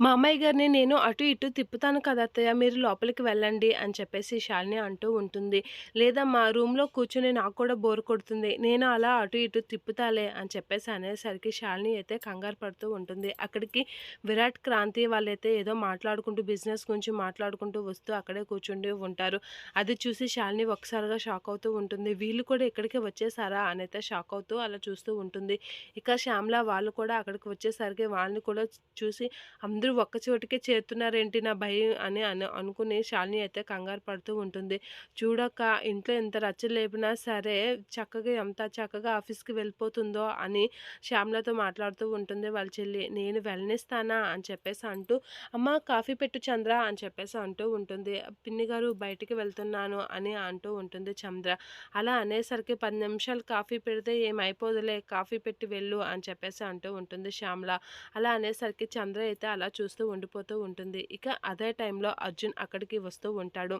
మా అమ్మాయి గారిని నేను అటు ఇటు తిప్పుతాను కదా అత్తయ్య మీరు లోపలికి వెళ్ళండి అని చెప్పేసి శాలిని అంటూ ఉంటుంది. లేదా మా రూమ్లో కూర్చొని నాకు కూడా బోర్ కొడుతుంది. నేను అలా అటు ఇటు తిప్పుతాలే అని చెప్పేసి అనేసరికి శాలిని అయితే కంగారు పడుతూ ఉంటుంది. అక్కడికి విరాట్ క్రాంతి వాళ్ళైతే ఏదో మాట్లాడుకుంటూ బిజినెస్ గురించి మాట్లాడుకుంటూ వస్తూ అక్కడే కూర్చుండి ఉంటారు. అది చూసి శాలిని ఒకసారిగా షాక్ అవుతూ ఉంటుంది. వీళ్ళు కూడా ఇక్కడికి వచ్చేసారా అని అయితే షాక్ అవుతూ అలా చూస్తూ ఉంటుంది. ఇక శ్యామల వాళ్ళు కూడా అక్కడికి వచ్చేసరికి వాళ్ళని కూడా చూసి అందరూ అందరూ ఒక్క చోటికే చేరుతున్నారేంటి నా భయం అని అను అనుకుని శాలిని అయితే కంగారు పడుతూ ఉంటుంది. చూడక ఇంట్లో ఎంత రచ్చ లేపినా సరే చక్కగా ఎంత చక్కగా ఆఫీస్కి వెళ్ళిపోతుందో అని శ్యామ్లతో మాట్లాడుతూ ఉంటుంది వాళ్ళ చెల్లి. నేను వెళ్ళనిస్తానా అని చెప్పేసి అంటూ అమ్మ కాఫీ పెట్టు చంద్ర అని చెప్పేసి అంటూ ఉంటుంది. పిన్ని గారు బయటికి వెళ్తున్నాను అని అంటూ ఉంటుంది చంద్ర. అలా అనేసరికి పది నిమిషాలు కాఫీ పెడితే ఏమైపోదులే కాఫీ పెట్టి వెళ్ళు అని చెప్పేసి అంటూ ఉంటుంది శ్యామ్ల. అలా అనేసరికి చంద్ర అయితే అలా చూస్తూ ఉండిపోతూ ఉంటుంది. ఇక అదే టైంలో అర్జున్ అక్కడికి వస్తూ ఉంటాడు.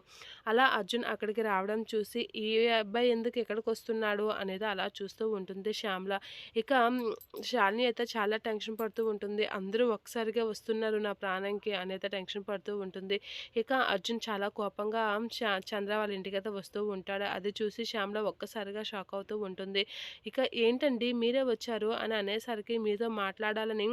అలా అర్జున్ అక్కడికి రావడం చూసి ఈ అబ్బాయి ఎందుకు ఎక్కడికి వస్తున్నాడు? అనేది అలా చూస్తూ ఉంటుంది శ్యామ్ల. ఇక శాలిని అయితే చాలా టెన్షన్ పడుతూ ఉంటుంది. అందరూ ఒకసారిగా వస్తున్నారు నా ప్రాణంకి అనేది టెన్షన్ పడుతూ ఉంటుంది. ఇక అర్జున్ చాలా కోపంగా చంద్ర వాళ్ళ ఇంటికైతే వస్తూ ఉంటాడు. అది చూసి శ్యామ్ల ఒక్కసారిగా షాక్ అవుతూ ఉంటుంది. ఇక ఏంటండి? మీరే వచ్చారు? అని అనేసరికి మీతో మాట్లాడాలని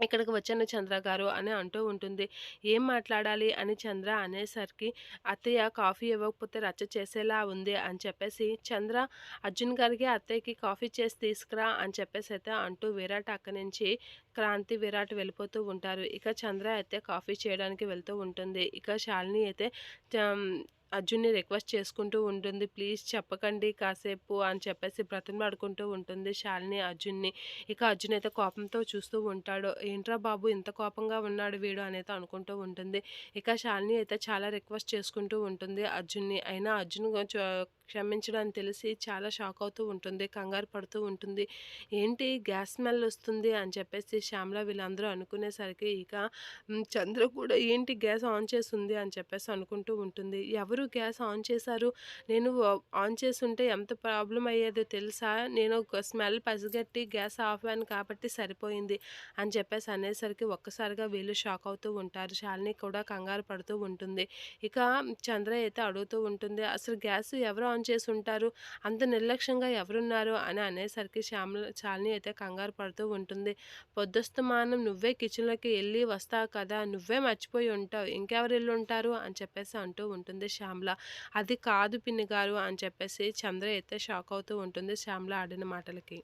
ఇక్కడికి వచ్చాను చంద్ర గారు అని అంటూ ఉంటుంది. ఏం మాట్లాడాలి అని చంద్ర అనేసరికి అత్తయ్య కాఫీ ఇవ్వకపోతే రచ్చ చేసేలా ఉంది అని చెప్పేసి చంద్ర అర్జున్ గారికి అత్తయ్యకి కాఫీ చేసి తీసుకురా అని చెప్పేసి అయితే అంటూ విరాట్ అక్కడి నుంచి క్రాంతి విరాట్ వెళ్ళిపోతూ ఉంటారు. ఇక చంద్ర అయితే కాఫీ చేయడానికి వెళ్తూ ఉంటుంది. ఇక శాలిని అయితే అర్జున్ని రిక్వెస్ట్ చేసుకుంటూ ఉంటుంది. ప్లీజ్ చెప్పకండి కాసేపు అని చెప్పేసి బ్రతిమలాడుకుంటూ ఉంటుంది శాలిని అర్జున్ని. ఇక అర్జున్ అయితే కోపంతో చూస్తూ ఉంటాడు. ఏంట్రా బాబు ఇంత కోపంగా ఉన్నాడు వీడు అనేది అనుకుంటూ ఉంటుంది. ఇక శాలిని అయితే చాలా రిక్వెస్ట్ చేసుకుంటూ ఉంటుంది అర్జున్ని. అయినా అర్జున్ క్షమించడానికి తెలిసి చాలా షాక్ అవుతూ ఉంటుంది కంగారు పడుతూ ఉంటుంది. ఏంటి గ్యాస్ స్మెల్ వస్తుంది అని చెప్పేసి శ్యామల వీళ్ళందరూ అనుకునేసరికి ఇక చంద్ర కూడా ఏంటి గ్యాస్ ఆన్ చేస్తుంది? అని చెప్పేసి అనుకుంటూ ఉంటుంది. ఎవరు గ్యాస్ ఆన్ చేశారు? నేను ఆన్ చేస్తుంటే ఎంత ప్రాబ్లం అయ్యేదో తెలుసా? నేను స్మెల్ పసిగట్టి గ్యాస్ ఆఫ్ అయ్యాను కాబట్టి సరిపోయింది. అని చెప్పేసి అనేసరికి ఒక్కసారిగా వీళ్ళు షాక్ అవుతూ ఉంటారు. శాలిని కూడా కంగారు పడుతూ ఉంటుంది. ఇక చంద్ర అయితే అడుగుతూ ఉంటుంది అసలు గ్యాస్ ఎవరు ఆన్ చేసి ఉంటారు అంత నిర్లక్ష్యంగా ఎవరున్నారు అని అనేసరికి శ్యామల శాలిని అయితే కంగారు పడుతూ ఉంటుంది. పొద్దుస్తమానం నువ్వే కిచెన్లోకి వెళ్ళి వస్తావు కదా నువ్వే మర్చిపోయి ఉంటావు ఇంకెవరు వెళ్ళి ఉంటారు అని చెప్పేసి అంటూ ఉంటుంది శ్యామల. అది కాదు పిన్ని గారు అని చెప్పేసి చంద్ర అయితే షాక్ అవుతూ ఉంటుంది శ్యామల ఆడిన మాటలకి.